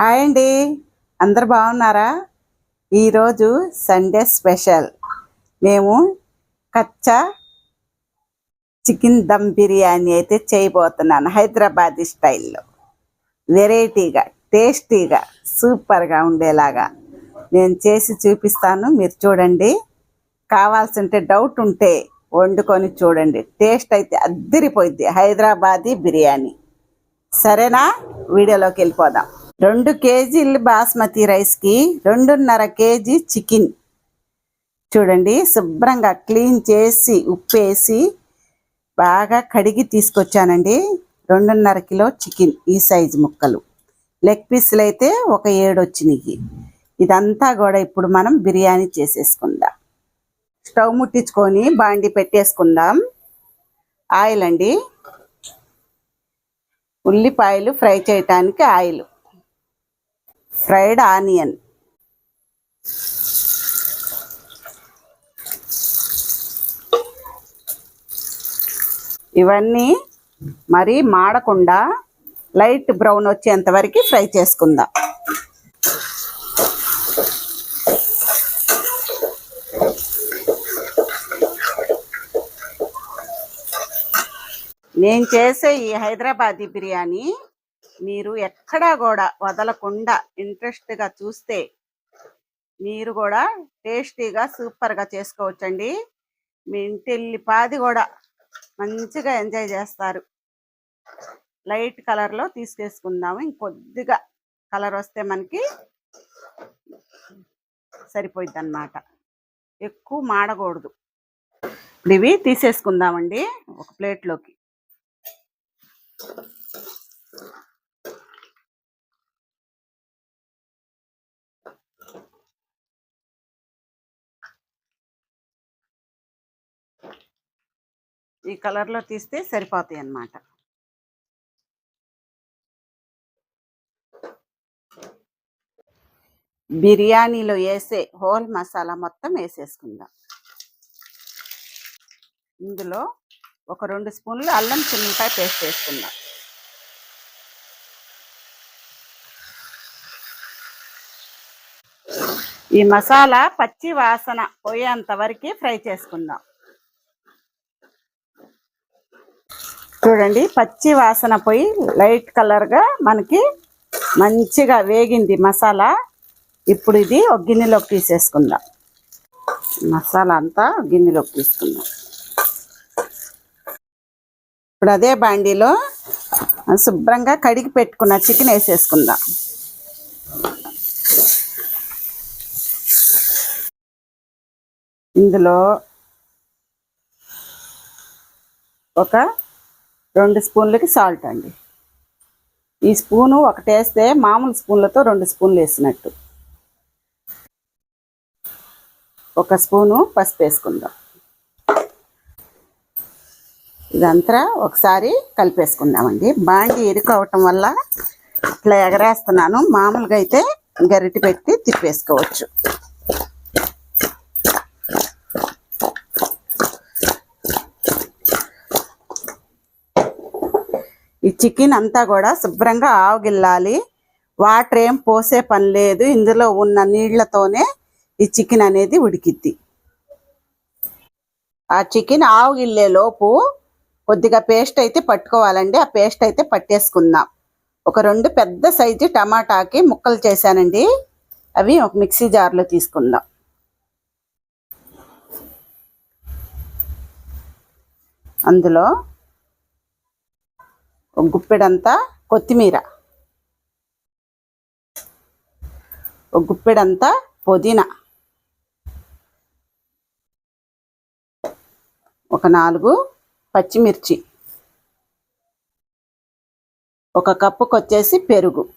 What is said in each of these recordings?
Hi అండి. అందరు బాగున్నారా? ఈరోజు సండే స్పెషల్. మేము కచ్చా చికెన్ దమ్ బిర్యానీ అయితే చేయబోతున్నాను హైదరాబాదీ స్టైల్లో. వెరైటీగా టేస్టీగా సూపర్గా ఉండేలాగా నేను చేసి చూపిస్తాను. మీరు చూడండి. కావాల్సింటే డౌట్ ఉంటే వండుకొని చూడండి. టేస్ట్ అయితే అద్దరిపోయింది హైదరాబాదీ బిర్యానీ. సరేనా? వీడియోలోకి వెళ్ళిపోదాం. రెండు కేజీలు బాస్మతి రైస్కి రెండున్నర కేజీ చికెన్. చూడండి శుభ్రంగా క్లీన్ చేసి ఉప్పేసి బాగా కడిగి తీసుకొచ్చానండి. రెండున్నర కిలో చికెన్ ఈ సైజు ముక్కలు. లెగ్ పీసులు అయితే ఒక ఏడు వచ్చినాయి ఇదంతా కూడా ఇప్పుడు మనం బిర్యానీ చేసేసుకుందాం. స్టవ్ ముట్టించుకొని బాండి పెట్టేసుకుందాం. ఆయిల్ అండి ఉల్లిపాయలు ఫ్రై చేయటానికి ఆయిల్. Fried onion. ఇవన్నీ మరి మాడకుండా లైట్ బ్రౌన్ వచ్చేంత వరకు ఫ్రై చేసుకుందాం. నేను చేసే ఈ హైదరాబాదీ బిర్యానీ మీరు ఎక్కడా కూడా వదలకుండా ఇంట్రెస్ట్గా చూస్తే మీరు కూడా టేస్టీగా సూపర్గా చేసుకోవచ్చండి. మీ ఇంటిల్లి పాది కూడా మంచిగా ఎంజాయ్ చేస్తారు. లైట్ కలర్లో తీసుకేసుకుందాము ఇంకొద్దిగా కలర్ వస్తే మనకి సరిపోయిద్ది అనమాట ఎక్కువ మాడకూడదు ఇప్పుడు ఇవి తీసేసుకుందామండి ఒక ప్లేట్లోకి. ఈ కలర్లో తీస్తే సరిపోతాయి అన్నమాట. బిర్యానీలో వేసే హోల్ మసాలా మొత్తం వేసేసుకుందాం ఇందులో ఒక రెండు స్పూన్లు అల్లం చిన్నపాయ పేస్ట్ వేసుకుందాం. ఈ మసాలా పచ్చి వాసన పోయేంత వరకు ఫ్రై చేసుకుందాం. చూడండి పచ్చి వాసన పోయి లైట్ కలర్గా మనకి మంచిగా వేగింది మసాలా. ఇప్పుడు ఇది ఒక గిన్నెలోకి తీసేసుకుందాం. మసాలా అంతా గిన్నెలోకి తీసుకుందాం. ఇప్పుడు అదే బాండీలో శుభ్రంగా కడిగి పెట్టుకున్న చికెన్ వేసేసుకుందాం. ఇందులో ఒక రెండు స్పూన్లకి సాల్ట్ అండి. ఈ స్పూను ఒకటి వేస్తే మామూలు స్పూన్లతో రెండు స్పూన్లు వేసినట్టు. ఒక స్పూను పసుపు వేసుకుందాం. ఇదంతా ఒకసారి కలిపేసుకుందామండి. బాండి ఇరుకు వల్ల ఇట్లా ఎగరేస్తున్నాను మామూలుగా అయితే గరిటె పెట్టి తిప్పేసుకోవచ్చు. చికెన్ అంతా కూడా శుభ్రంగా ఆవగిల్లాలి. వాటర్ ఏం పోసే పని లేదు. ఇందులో ఉన్న నీళ్ళతోనే ఈ చికెన్ అనేది ఉడికిద్ది. ఆ చికెన్ ఆవగిల్లే లోపు కొద్దిగా పేస్ట్ అయితే పట్టుకోవాలండి. ఆ పేస్ట్ అయితే పట్టేసుకుందాం. ఒక రెండు పెద్ద సైజు టమాటాకి ముక్కలు చేశానండి. అవి ఒక మిక్సీ జార్లో తీసుకుందాం. అందులో గుప్పెడంతా కొత్తిమీర. ఒక గుప్పెడంతా పుదీనా. ఒక నాలుగు పచ్చిమిర్చి. ఒక కప్పుకు వచ్చేసి పెరుగు.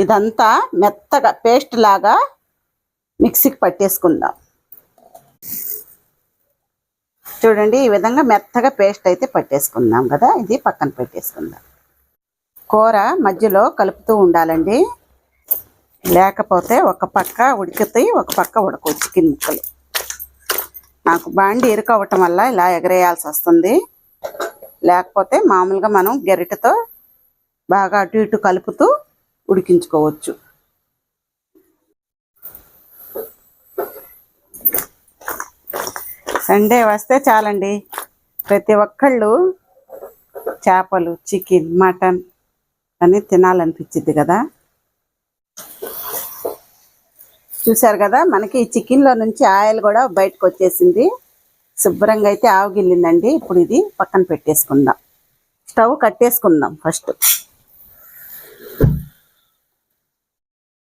ఇదంతా మెత్తగా పేస్ట్ లాగా మిక్సీకి పట్టేసుకుందాం. చూడండి ఈ విధంగా మెత్తగా పేస్ట్ అయితే పట్టేసుకుందాం కదా. ఇది పక్కన పెట్టేసుకుందాం. కూర మధ్యలో కలుపుతూ ఉండాలండి. లేకపోతే ఒక పక్క ఉడికితాయి ఒక పక్క ఉడకవు చికెన్ ముక్కలు. నాకు బాండి ఇరుకవటం వల్ల ఇలా ఎగరేయాల్సి వస్తుంది. లేకపోతే మామూలుగా మనం గెరిటతో బాగా అటు ఇటు కలుపుతూ ఉడికించుకోవచ్చు. సండే వస్తే చాలండి. ప్రతి ఒక్కళ్ళు చేపలు చికెన్ మటన్ అని తినాలనిపించింది కదా. చూసారు కదా మనకి ఈ చికెన్లో నుంచి ఆయిల్ కూడా బయటకు వచ్చేసింది శుభ్రంగా అయితే ఆవుగిల్లిందండి ఇప్పుడు ఇది పక్కన పెట్టేసుకుందాం. స్టవ్ కట్టేసుకుందాం ఫస్ట్.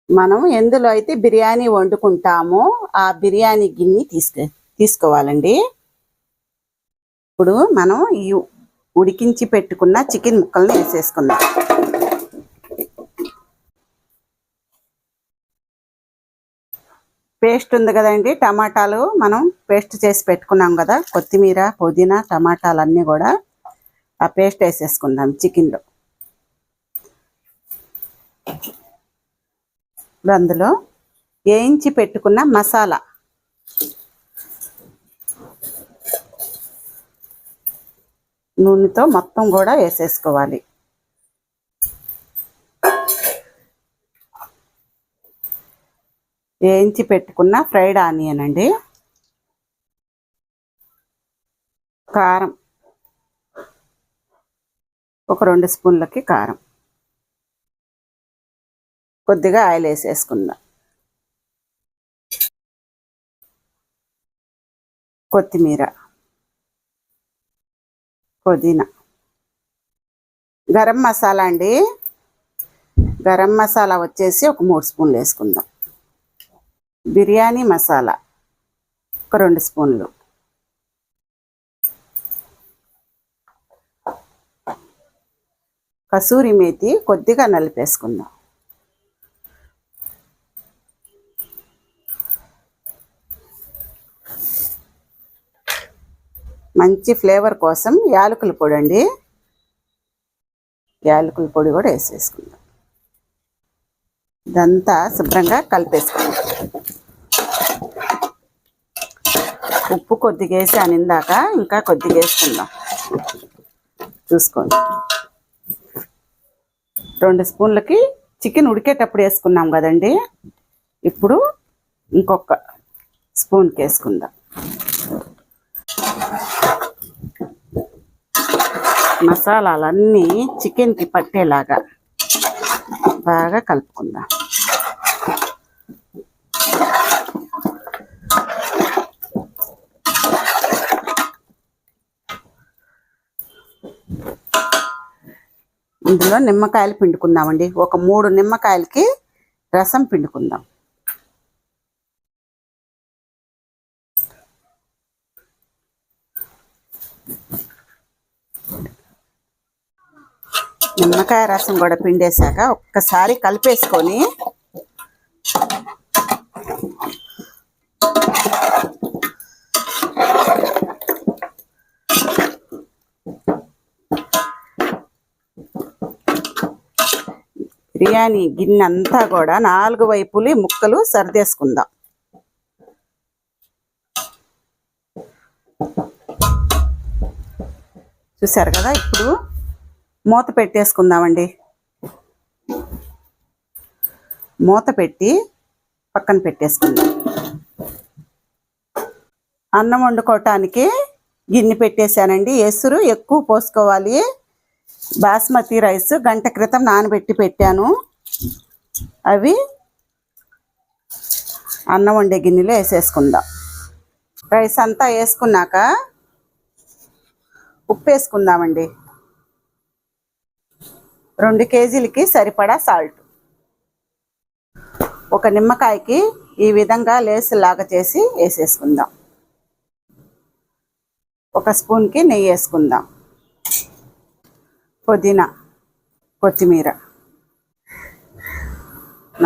మనం ఎందులో అయితే బిర్యానీ వండుకుంటామో ఆ బిర్యానీ గిన్నె తీసుకు తీసుకోవాలండి. ఇప్పుడు మనం ఈ ఉడికించి పెట్టుకున్న చికెన్ ముక్కల్ని వేసేసుకుందాం. పేస్ట్ ఉంది కదండి టమాటాలు మనం పేస్ట్ చేసి పెట్టుకున్నాం కదా కొత్తిమీర పుదీనా టమాటాలు అన్నీ కూడా ఆ పేస్ట్ వేసేసుకుందాం చికెన్లో. ఇప్పుడు అందులో వేయించి పెట్టుకున్న మసాలా నూనెతో మొత్తం కూడా వేసేసుకోవాలి. వేయించి పెట్టుకున్న ఫ్రైడ్ ఆనియన్ అండి. కారం. ఒక రెండు స్పూన్లకి కారం. కొద్దిగా ఆయిల్ వేసేసుకుందాం. కొత్తిమీర. పుదీనా. గరం మసాలా అండి. గరం మసాలా వచ్చేసి ఒక మూడు స్పూన్లు వేసుకుందాం. బిర్యానీ మసాలా ఒక రెండు స్పూన్లు. కసూరి మేతి కొద్దిగా నలిపేసుకుందాం. మంచి ఫ్లేవర్ కోసం యాలకుల పొడి అండి యాలకుల పొడి కూడా వేసేసుకుందాం. ఇదంతా శుభ్రంగా కలిపేసుకుందాం. ఉప్పు కొద్దిగా వేసాను ఇందాక ఇంకా కొద్దిగా వేసుకుందాం. చూసుకోండి. రెండు స్పూన్లకి చికెన్ ఉడికేటప్పుడు వేసుకున్నాం కదండి. ఇప్పుడు ఇంకొక స్పూన్కి వేసుకుందాం. మసాలాలన్నీ చికెన్కి పట్టేలాగా బాగా కలుపుకుందాం. ఇందులో నిమ్మకాయలు పిండుకుందామండి. ఒక మూడు నిమ్మకాయలకి రసం పిండుకుందాం. నిమ్మకాయ రసం కూడా పిండేశాక ఒక్కసారి కలిపేసుకొని బిర్యానీ గిన్నె అంతా కూడా నాలుగు వైపులి ముక్కలు సర్దేసుకుందాం. చూసారు కదా ఇప్పుడు మూత పెట్టేసుకుందామండి. మూత పెట్టి పక్కన పెట్టేసుకుందాం. అన్నం వండుకోవటానికి గిన్నె పెట్టేశానండి. ఎసురు ఎక్కువ పోసుకోవాలి. బాస్మతి రైస్ గంట క్రితం నానబెట్టి పెట్టాను. అవి అన్నం వండే గిన్నెలో వేసేసుకుందాం. రైస్ అంతా వేసుకున్నాక ఉప్పు వేసుకుందామండి. రెండు కేజీలకి సరిపడా సాల్ట్ ఒక నిమ్మకాయకి ఈ విధంగా లేసులాగా చేసి వేసేసుకుందాం. ఒక స్పూన్కి నెయ్యి వేసుకుందాం. పుదీనా కొత్తిమీర.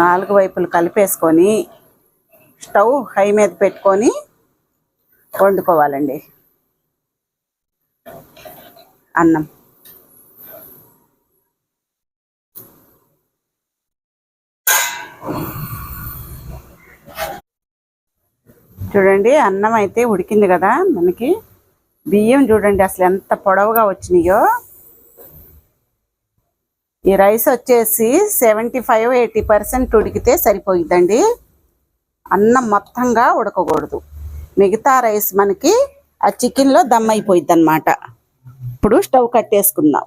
నాలుగు వైపులు కలిపేసుకొని స్టవ్ హై మీద పెట్టుకొని వండుకోవాలండి. అన్నం. చూడండి అన్నం అయితే ఉడికింది కదా మనకి. బియ్యం చూడండి అసలు ఎంత పొడవుగా వచ్చినాయో. ఈ రైస్ వచ్చేసి సెవెంటీ ఫైవ్ ఎయిటీ పర్సెంట్ ఉడికితే సరిపోయిద్దండి. అన్నం మొత్తంగా ఉడకకూడదు. మిగతా రైస్ మనకి ఆ చికెన్లో దమ్ అయిపోయిద్ది అనమాట ఇప్పుడు స్టవ్ కట్టేసుకుందాం.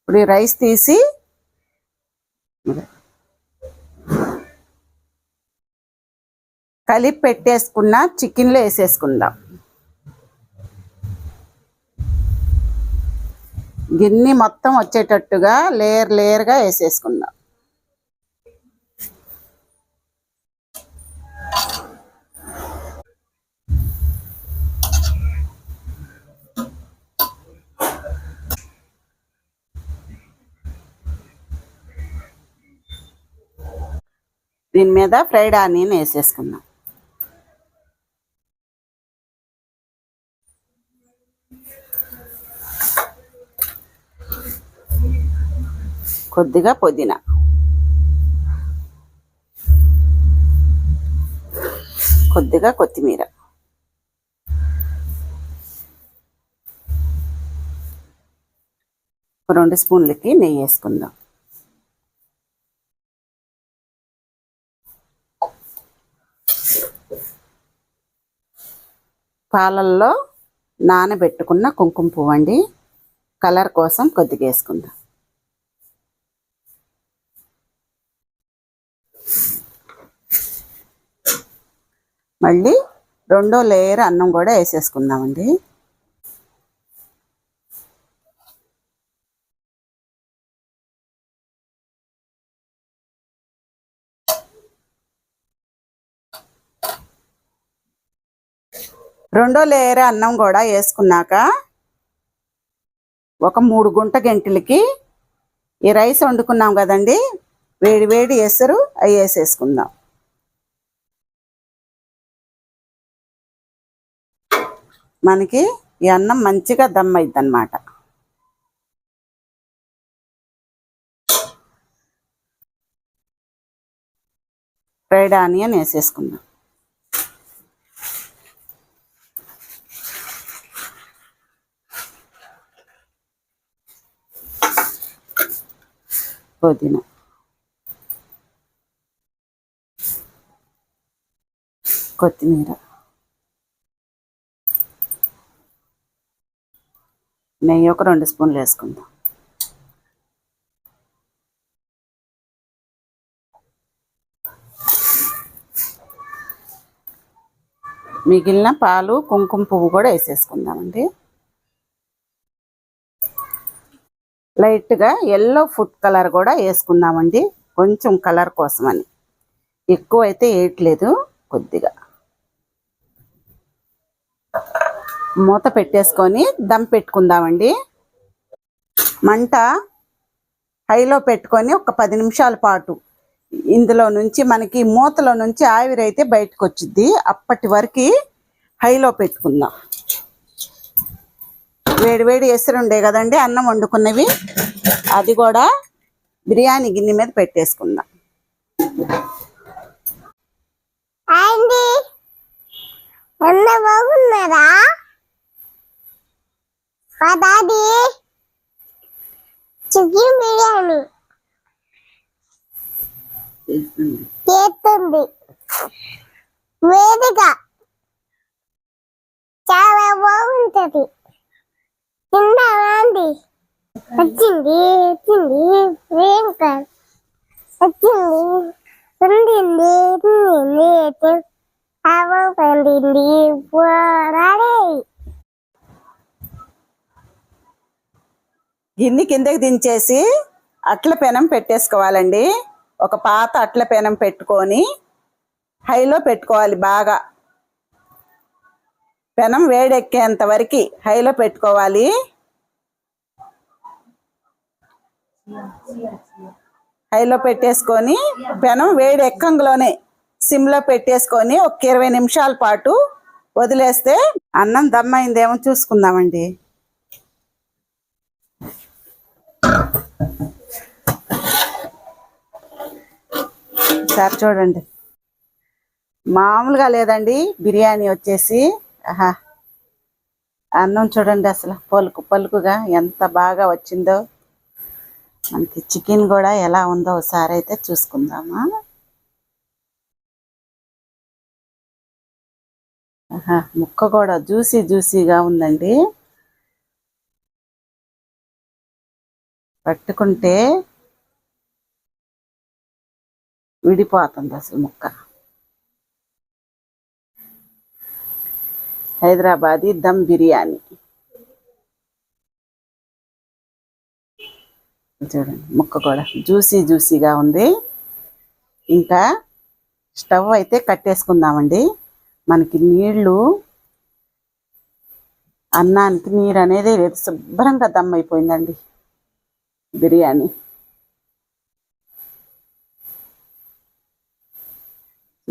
ఇప్పుడు ఈ రైస్ తీసి కలిపి పెట్టేసుకున్న చికెన్లో వేసేసుకుందాం. గిన్నె మొత్తం వచ్చేటట్టుగా లేయర్ లేయర్గా వేసేసుకుందాం. దీని మీద ఫ్రైడ్ ఆనియన్ వేసేసుకుందాం. కొద్దిగా పుదీనా. కొద్దిగా కొత్తిమీర. రెండు స్పూన్లకి నెయ్యి వేసుకుందాం. పాలల్లో నానబెట్టుకున్న కుంకుమ పువ్వు అండి కలర్ కోసం కొద్దిగా వేసుకుందాం. మళ్ళీ రెండో లేయర్ అన్నం కూడా వేసేసుకుందామండి. రెండో లేయర్ అన్నం కూడా వేసుకున్నాక ఒక మూడు గుంట గంటలకి ఈ రైస్ వండుకున్నాం కదండి. వేడి వేడి ఎసరు అవి వేసేసుకుందాం. మనకి ఈ అన్నం మంచిగా దమ్ అయిద్ది అన్నమాట ఫ్రైడ్ ఆనియన్ వేసేసుకుందాం. పుదీనా. కొత్తిమీర. నెయ్యి ఒక రెండు స్పూన్లు వేసుకుందాం. మిగిలిన పాలు కుంకుమ పువ్వు కూడా వేసేసుకుందామండి. లైట్గా ఎల్లో ఫుడ్ కలర్ కూడా వేసుకుందామండి. కొంచెం కలర్ కోసమని. ఎక్కువ అయితే వేయట్లేదు కొద్దిగా. మూత పెట్టేసుకొని దమ్ పెట్టుకుందామండి. మంట హైలో పెట్టుకొని ఒక పది నిమిషాల పాటు ఇందులో నుంచి మనకి మూతలో నుంచి ఆవిరైతే బయటకు వచ్చింది అప్పటి వరకు హైలో పెట్టుకుందాం. వేడి వేడి ఉండే కదండి అన్నం వండుకున్నవి. అది కూడా బిర్యానీ గిన్నె మీద పెట్టేసుకుందాం అండి ఎంత బాగున్నారా మా డాడీ చికెన్ బిర్యానీ. చేస్తుంది. వేదిక చాలా బాగుంటది. తింటారా అండి? వచ్చింది వచ్చింది వేంక వచ్చింది తిండింది తిండింది అవ్వ గిన్నె కిందకి దించేసి అట్ల పెనం పెట్టేసుకోవాలండి. ఒక పాత అట్ల పెనం పెట్టుకొని హైలో పెట్టుకోవాలి బాగా. పెనం వేడెక్కేంత వరకు హైలో పెట్టుకోవాలి. హైలో పెట్టేసుకొని పెనం వేడి ఎక్కంలోనే సిమ్లో పెట్టేసుకొని ఒక ఇరవై నిమిషాల పాటు వదిలేస్తే అన్నం దమ్మైందేమో చూసుకుందామండి. ఒకసారి చూడండి. మామూలుగా లేదండి. బిర్యానీ వచ్చేసి ఆహా అన్నం చూడండి అసలు పలుకు పలుకుగా ఎంత బాగా వచ్చిందో. మనకి చికెన్ కూడా ఎలా ఉందో ఒకసారి అయితే చూసుకుందామా. ఆహా, ముక్క కూడా జ్యూసీ జ్యూసీగా ఉందండి. పట్టుకుంటే విడిపోతుంది అసలు ముక్క. హైదరాబాదీ దమ్ బిర్యానీ. చూడండి ముక్క కూడా జ్యూసీ జ్యూసీగా ఉంది. ఇంకా స్టవ్ అయితే కట్టేసుకుందామండి. మనకి నీళ్ళు అన్నానికి నీరు అనేది లేదు శుభ్రంగా దమ్ అయిపోయిందండి బిర్యానీ.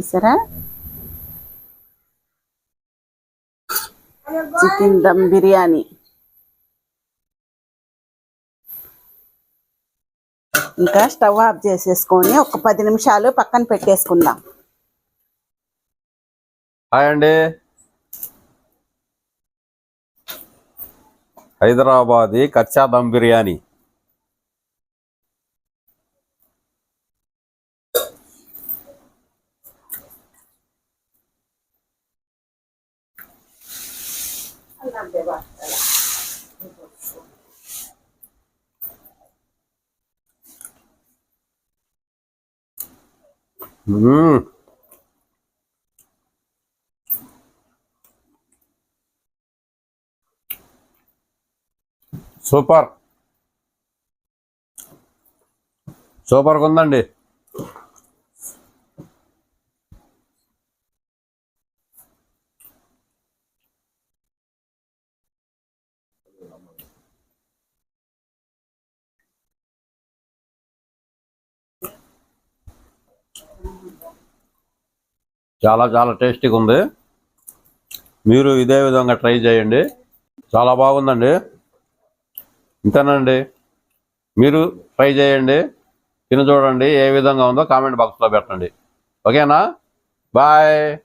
చూసారా చికెన్ దమ్ బిర్యానీ. ఇంకా స్టవ్ ఆఫ్ చేసేసుకొని ఒక పది నిమిషాలు పక్కన పెట్టేసుకుందాం. హాయ్ అండి. హైదరాబాదీ కచ్చా దమ్ బిర్యానీ. మ్మ్. సూపర్ సూపర్గా ఉందండి చాలా చాలా టేస్టీగా ఉంది. మీరు ఇదే విధంగా ట్రై చేయండి. చాలా బాగుందండి. ఇంతేనండి. మీరు ట్రై చేయండి. తిని చూడండి ఏ విధంగా ఉందో కామెంట్ బాక్స్లో పెట్టండి. ఓకేనా? బాయ్.